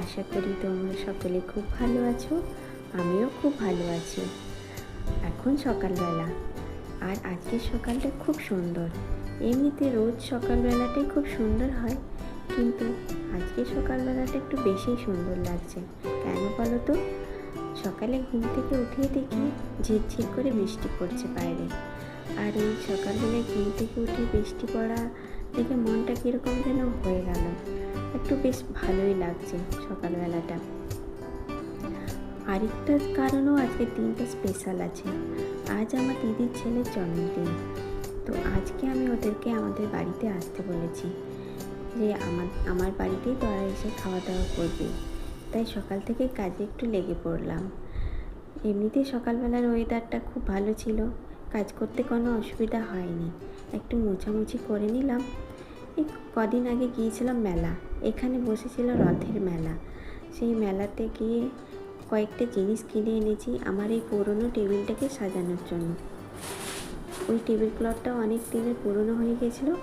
আশা করি তোমরা সকলে খুব ভালো আছো, আমিও খুব ভালো আছি। এখন সকালবেলা, আর আজকের সকালটা খুব সুন্দর। এমনিতে রোজ সকালবেলাটাই খুব সুন্দর হয়, কিন্তু আজকে সকালবেলাটা একটু বেশি সুন্দর লাগছে। কেন বলো তো? সকালে ঘুম থেকে উঠিয়ে দেখি ঝিরঝির করে বৃষ্টি পড়ছে বাইরে। আর এই সকালবেলায় ঘুম থেকে উঠে বৃষ্টি পড়া দেখে মনটা কীরকম যেন হয়ে গেল। একটু বেশ ভালোই লাগছে সকালবেলাটা। আরেকটা কারণও আজকের দিনটা স্পেশাল আছে। আজ আমার দিদির ছেলের জন্মদিন। তো আজকে আমি ওদেরকে আমাদের বাড়িতে আসতে বলেছি যে আমার আমার বাড়িতেই তোরা এসে খাওয়া দাওয়া করবে। তাই সকাল থেকে কাজে একটু লেগে পড়লাম। এমনিতে সকালবেলার ওয়েদারটা খুব ভালো ছিল। কাজ করতে কোনো অসুবিধা হয়নি। একটু মোছামুছি করে নিলাম। এই কদিন আগে গিয়েছিলাম মেলা। এখানে বসেছিল রথের মেলা। সেই মেলাতে গিয়ে কয়েকটা জিনিস কিনে এনেছি আমার এই পুরনো টেবিলটাকে সাজানোর জন্য। ওই টেবিল ক্লথটা অনেক দিনের পুরনো হয়ে গেছিল,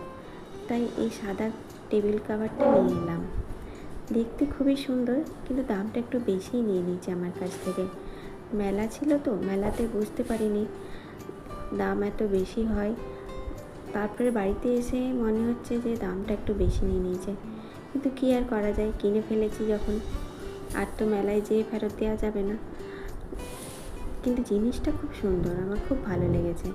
তাই এই সাদা টেবিল কাভারটা নিয়ে এলাম। দেখতে খুবই সুন্দর, কিন্তু দামটা একটু বেশিই নিয়ে নিয়েছে আমার কাছ থেকে। মেলা ছিল তো, মেলাতে বুঝতে পারিনি দাম এত বেশি হয়। তারপরে বাড়িতে এসে মনে হচ্ছে যে দামটা একটু বেশি নিয়ে নিয়েছে। কিন্তু কী আর করা যায়? কিনে ফেলেছি যখন। আর তো মেলায় যেয়ে ফেরত দেওয়া যাবে না। কিন্তু জিনিসটা খুব সুন্দর, আমার খুব ভালো লেগেছে।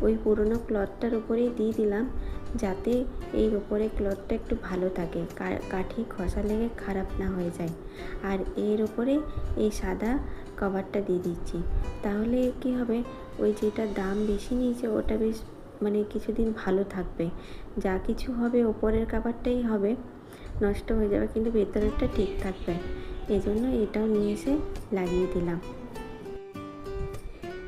ওই পুরনো ক্লথটার উপরেই দিয়ে দিলাম, যাতে এই ওপরে ক্লথটা একটু ভালো থাকে। কাঠি খসা লেগে খারাপ না হয়ে যায়। আর এর ওপরে এই সাদা কভারটা দিয়ে দিচ্ছি। তাহলে কি হবে? ওই যেটা দাম বেশি নিয়েছে, ওটা বেশ মানে কিছুদিন ভালো থাকবে। যা কিছু হবে ওপরের কাভারটাই হবে, নষ্ট হয়ে যাবে, কিন্তু ভেতরেরটা ঠিক থাকবে। এই জন্য এটাও নিয়ে এসে লাগিয়ে দিলাম।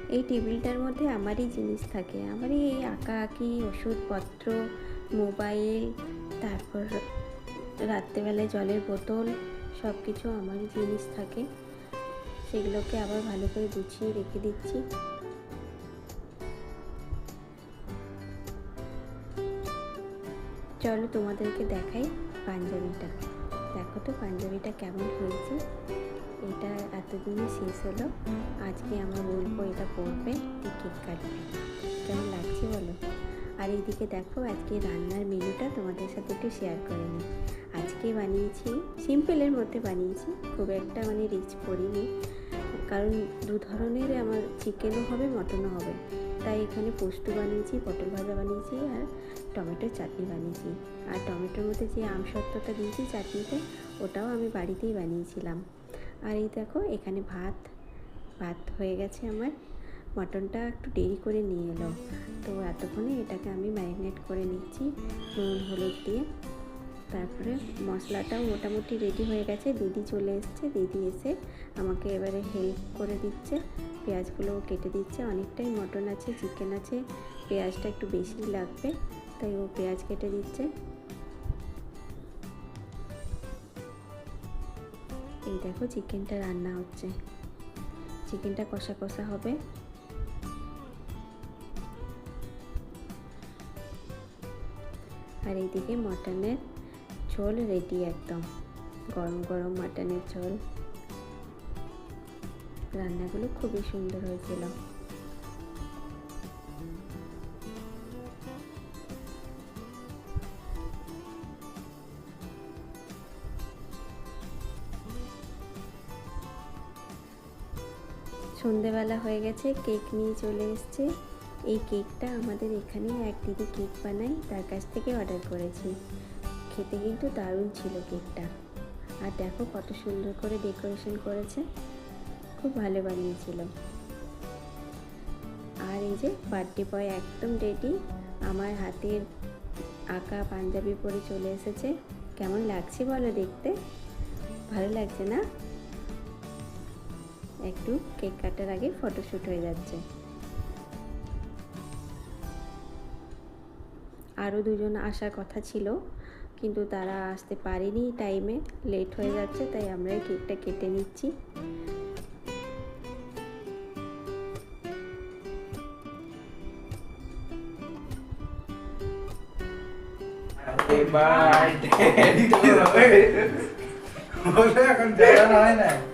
এই টেবিলটার মধ্যে আমারই জিনিস থাকে। আমারই এই আঁকা আঁকি ওষুধপত্র, মোবাইল, তারপর রাত্রেবেলায় জলের বোতল সব কিছু আমারই জিনিস থাকে। সেগুলোকে আবার ভালো করে গুছিয়ে রেখে দিচ্ছি। চলো তোমাদেরকে দেখাই পাঞ্জাবিটা। দেখো তো পাঞ্জাবিটা কেমন হয়েছে। এটা এতদিনে শেষ হলো। আজকে আমার বলব এটা পড়বে কেক কাটবে কেমন লাগছে বলো? আর এইদিকে দেখো আজকে রান্নার মেনুটা তোমাদের সাথে একটু শেয়ার করে নিই। আজকে বানিয়েছি সিম্পলের মধ্যে বানিয়েছি, খুব একটা মানে রিচ করিনি। কারণ দু ধরনের আমার চিকেনও হবে মটনও হবে। তাই এখানে পোস্ত বানিয়েছি, পটল ভাজা বানিয়েছি আর টমেটোর চাটনি বানিয়েছি। আর টমেটোর মধ্যে যে আমসত্ত্বটা দিয়েছি চাটনিতে, ওটাও আমি বাড়িতেই বানিয়েছিলাম। আর এই দেখো, এখানে ভাত ভাত হয়ে গেছে আমার। মটনটা একটু দেরি করে নিয়ে এলো। তো এতক্ষণে এটাকে আমি ম্যারিনেট করে নিচ্ছি নুন, হলুদ দিয়ে। তারপরে মশলাটাও মোটামুটি রেডি হয়ে গেছে। দিদি চলে এসছে। দিদি এসে আমাকে এবারে হেল্প করে দিচ্ছে। পেঁয়াজগুলোও কেটে দিচ্ছে। অনেকটাই মটন আছে, চিকেন আছে। পেঁয়াজটা একটু বেশি লাগবে। তাই ও পেঁয়াজ কেটে দিচ্ছে। এই দেখো চিকেনটা রান্না হচ্ছে। চিকেনটা কষা কষা হবে। আর এইদিকে মটনের ঝোল রেডি একদম। গরম গরম মটনের ঝোল। রান্নাগুলো খুবই সুন্দর হয়েছিল। সন্ধেবেলা হয়ে গেছে, কেক নিয়ে চলে এসছে। এই কেকটা আমাদের এখানে এক দিদি কেক বানাই তার কাছ থেকে অর্ডার করেছি। খেতে কিন্তু দারুণ ছিল কেকটা। আর দেখো কত সুন্দর করে ডেকোরেশন করেছে, খুব ভালো বানিয়েছিল। আর এই যে বার্থডে বয় একদম রেডি আমার হাতের আঁকা পাঞ্জাবি পরে চলে এসেছে। কেমন লাগছে বলো দেখতে? ভালো লাগছে না? একটু কেক কাটার আগে ফটোশ্যুট হয়ে যাচ্ছে। আরও দুজন আসার কথা ছিল কিন্তু তারা আসতে পারেনি টাইমে লেট হয়ে যাচ্ছে তাই আমরা কেকটা কেটে নিচ্ছি। এখন জ্বালানো হয় না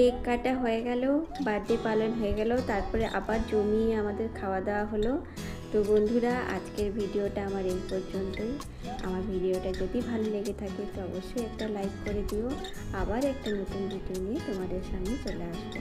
cake কাটা হয়ে গেল, বার্থডে পালন হয়ে গেল, তারপরে আবার জমিয়ে আমাদের খাওয়া দাওয়া হলো। তো বন্ধুরা, আজকের ভিডিওটা আমার এই পর্যন্তই। আমার ভিডিওটা যদি ভালো লেগে থাকে তো অবশ্যই একটা লাইক করে দিও। আবার একটা নতুন ভিডিও নিয়ে তোমাদের সামনে চলে আসব।